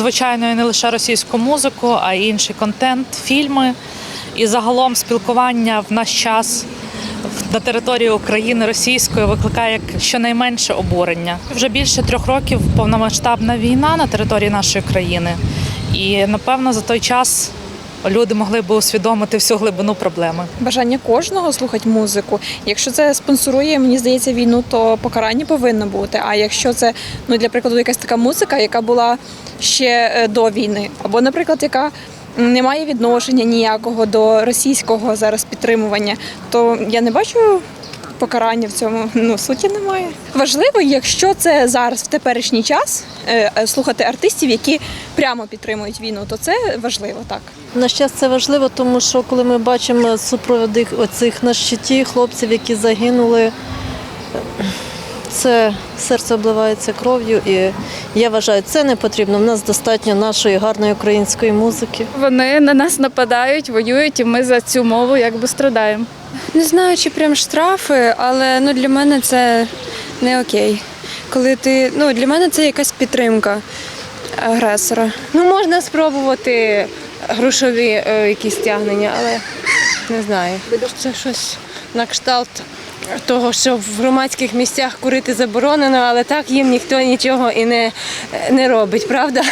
звичайно, і не лише російську музику, а й інший контент, фільми і загалом спілкування в наш час на території України російською викликає щонайменше обурення. Вже більше трьох років повномасштабна війна на території нашої країни, і напевно за той час люди могли би усвідомити всю глибину проблеми. Бажання кожного слухати музику. Якщо це спонсорує, мені здається, війну, то покарання повинно бути. А якщо це, ну для прикладу, якась така музика, яка була ще е, до війни, або, наприклад, яка не має відношення ніякого до російського зараз підтримування, то я не бачу. Покарання в цьому ну суті немає. Важливо, якщо це зараз в теперішній час е, е, слухати артистів, які прямо підтримують війну, то це важливо так. На щастя, це важливо, тому що коли ми бачимо супроводи оцих на щиті хлопців, які загинули, це серце обливається кров'ю, і я вважаю, це не потрібно. В нас достатньо нашої гарної української музики. Вони на нас нападають, воюють, і ми за цю мову якби страдаємо. Не знаю, чи прям штрафи, але ну для мене це не окей. Коли ти ну для мене це якась підтримка агресора. Ну, можна спробувати грошові е, якісь стягнення, але не знаю. Це щось на кшталт того, що в громадських місцях курити заборонено, але так їм ніхто нічого і не, не робить, правда?